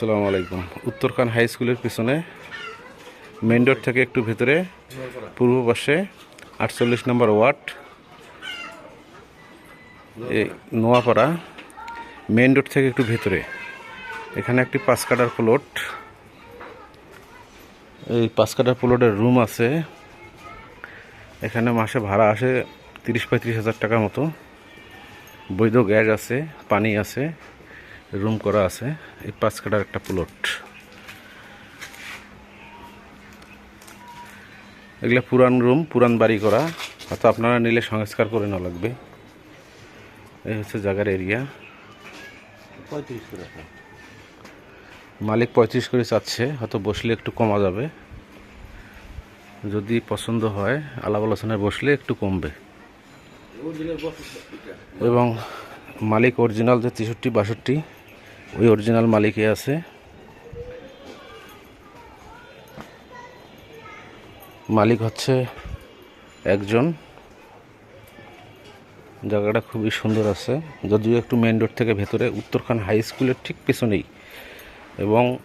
আসসালামু আলাইকুম। উত্তরখান হাই স্কুলের পিছনে মেইন রোড থেকে একটু ভেতরে, পূর্ব পাশে আটচল্লিশ নম্বর ওয়ার্ড, এই নোয়াপাড়া মেইন রোড থেকে একটু ভেতরে। এখানে একটি পাঁচ কাটার প্লট এই পাঁচ কাটার প্লটের রুম আছে। এখানে মাসে ভাড়া আসে তিরিশ পঁয়ত্রিশ হাজার টাকা মতো। বৈধ গ্যাস আছে, পানি আছে। রুম করা আছে। এই পাঁচ কাটার একটা প্লট। এগুলা পুরান রুম পুরান বাড়ি করা। হয়তো আপনারা নিলে সংস্কার করে নেওয়া লাগবে। এই হচ্ছে জায়গার এরিয়া। মালিক পঁয়ত্রিশ করে চাচ্ছে। হয়তো বসলে একটু কমা যাবে। যদি পছন্দ হয় আলাপ আলোচনায় বসলে একটু কমবে। এবং মালিক অরিজিনাল যে তেষট্টি বাষট্টি ওই অরিজিনাল মালিকই আছে। মালিক হচ্ছে একজন। জায়গাটা খুবই সুন্দর আছে। যদিও একটু মেন রোড থেকে ভেতরে, উত্তরখান হাই স্কুলের ঠিক পেছনেই। এবং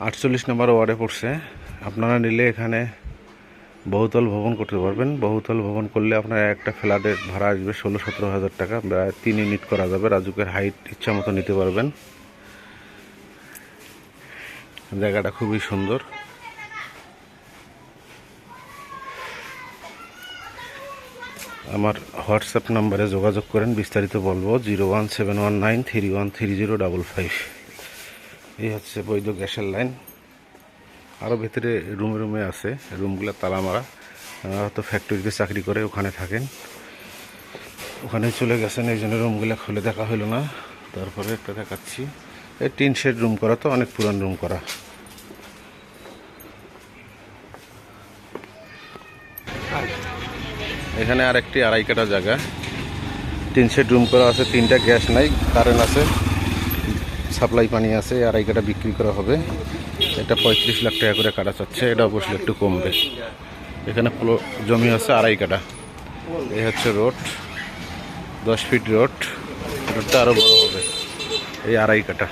আটচল্লিশ নম্বর ওয়ার্ডে পড়ছে। আপনারা নিলে এখানে বহুতল ভবন করতে পারবেন। বহুতল ভবন করলে আপনার একটা ফ্ল্যাটের ভাড়া আসবে ষোলো, সতেরো হাজার টাকা। প্রায় তিন ইউনিট করা যাবে। রাজুকের হাইট ইচ্ছা মতো নিতে পারবেন। জায়গাটা খুবই সুন্দর। আমার হোয়াটসঅ্যাপ নাম্বারে যোগাযোগ করেন, বিস্তারিত বলব zero one seven one nine three one three zero double five এই হচ্ছে বৈধ গ্যাসের লাইন। আরও ভেতরে রুমে রুমে আছে। রুমগুলো তালা মারা হয়তো ফ্যাক্টরিতে চাকরি করে ওখানে থাকেন। ওখানে চলে গেছেন, এই জন্য রুমগুলো খুলে দেখা হলো না। তারপরে একটা দেখাচ্ছি। এই টিন শেড রুম করা তো, অনেক পুরান রুম করা। এখানে আর একটি আড়াই কাটা জায়গা। তিন শেড রুম করা আছে, তিনটা গ্যাস নাই, কারেন্ট আছে, সাপ্লাই পানি আছে, আড়াই কাটা বিক্রি করা হবে। এটা পঁয়ত্রিশ লাখ টাকা করে কাটা চাচ্ছে, এটা অবশ্যই একটু কমবে। এখানে জমি আছে আড়াই কাটা এই হচ্ছে রোড, দশ ফিট রোড, রোডটা আরও বড় হবে। এই আড়াই কাটা